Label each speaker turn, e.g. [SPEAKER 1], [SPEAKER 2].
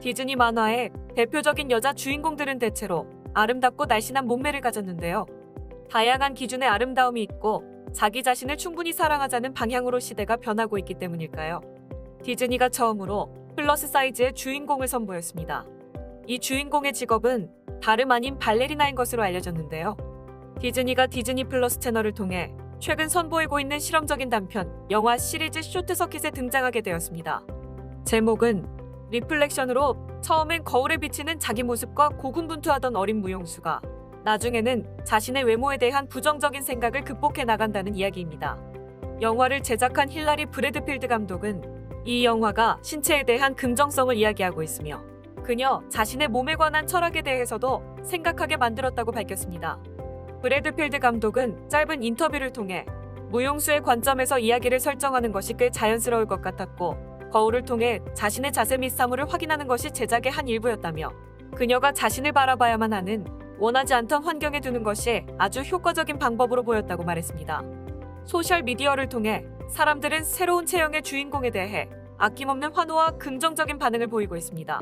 [SPEAKER 1] 디즈니 만화의 대표적인 여자 주인공들은 대체로 아름답고 날씬한 몸매를 가졌는데요. 다양한 기준의 아름다움이 있고 자기 자신을 충분히 사랑하자는 방향으로 시대가 변하고 있기 때문일까요? 디즈니가 처음으로 플러스 사이즈의 주인공을 선보였습니다. 이 주인공의 직업은 다름 아닌 발레리나인 것으로 알려졌는데요. 디즈니가 디즈니 플러스 채널을 통해 최근 선보이고 있는 실험적인 단편 영화 시리즈 쇼트 서킷에 등장하게 되었습니다. 제목은 리플렉션으로 처음엔 거울에 비치는 자기 모습과 고군분투하던 어린 무용수가 나중에는 자신의 외모에 대한 부정적인 생각을 극복해 나간다는 이야기입니다. 영화를 제작한 힐라리 브래드필드 감독은 이 영화가 신체에 대한 긍정성을 이야기하고 있으며 그녀 자신의 몸에 관한 철학에 대해서도 생각하게 만들었다고 밝혔습니다. 브래드필드 감독은 짧은 인터뷰를 통해 무용수의 관점에서 이야기를 설정하는 것이 꽤 자연스러울 것 같았고 거울을 통해 자신의 자세 및 사물을 확인하는 것이 제작의 한 일부였다며 그녀가 자신을 바라봐야만 하는 원하지 않던 환경에 두는 것이 아주 효과적인 방법으로 보였다고 말했습니다. 소셜 미디어를 통해 사람들은 새로운 체형의 주인공에 대해 아낌없는 환호와 긍정적인 반응을 보이고 있습니다.